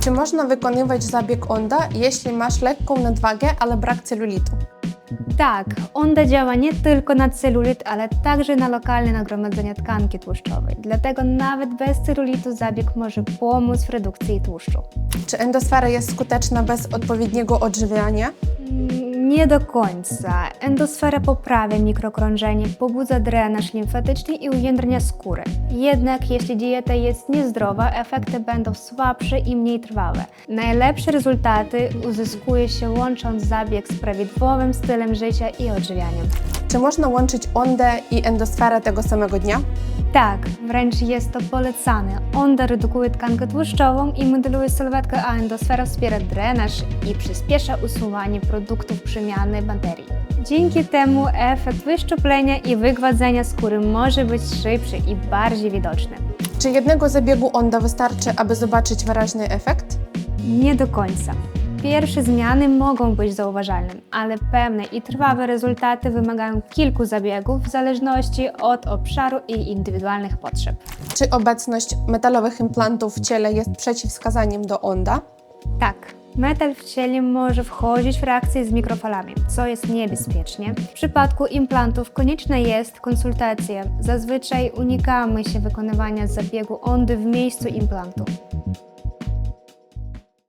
Czy można wykonywać zabieg ONDA, jeśli masz lekką nadwagę, ale brak celulitu? Tak, onda działa nie tylko na celulit, ale także na lokalne nagromadzenie tkanki tłuszczowej. Dlatego nawet bez celulitu zabieg może pomóc w redukcji tłuszczu. Czy endosfera jest skuteczna bez odpowiedniego odżywiania? Nie do końca. Endosfera poprawia mikrokrążenie, pobudza drenaż limfatyczny i ujędrnia skórę. Jednak jeśli dieta jest niezdrowa, efekty będą słabsze i mniej trwałe. Najlepsze rezultaty uzyskuje się łącząc zabieg z prawidłowym stylem życia i odżywianiem. Czy można łączyć ONDę i endosferę tego samego dnia? Tak, wręcz jest to polecane. Onda redukuje tkankę tłuszczową i modeluje sylwetkę, a endosfera wspiera drenaż i przyspiesza usuwanie produktów przemiany baterii. Dzięki temu efekt wyszczuplenia i wygładzenia skóry może być szybszy i bardziej widoczny. Czy jednego zabiegu ONDA wystarczy, aby zobaczyć wyraźny efekt? Nie do końca. Pierwsze zmiany mogą być zauważalne, ale pewne i trwałe rezultaty wymagają kilku zabiegów w zależności od obszaru i indywidualnych potrzeb. Czy obecność metalowych implantów w ciele jest przeciwwskazaniem do ONDA? Tak, metal w ciele może wchodzić w reakcję z mikrofalami, co jest niebezpieczne. W przypadku implantów konieczna jest konsultacja. Zazwyczaj unikamy się wykonywania zabiegu ondy w miejscu implantu.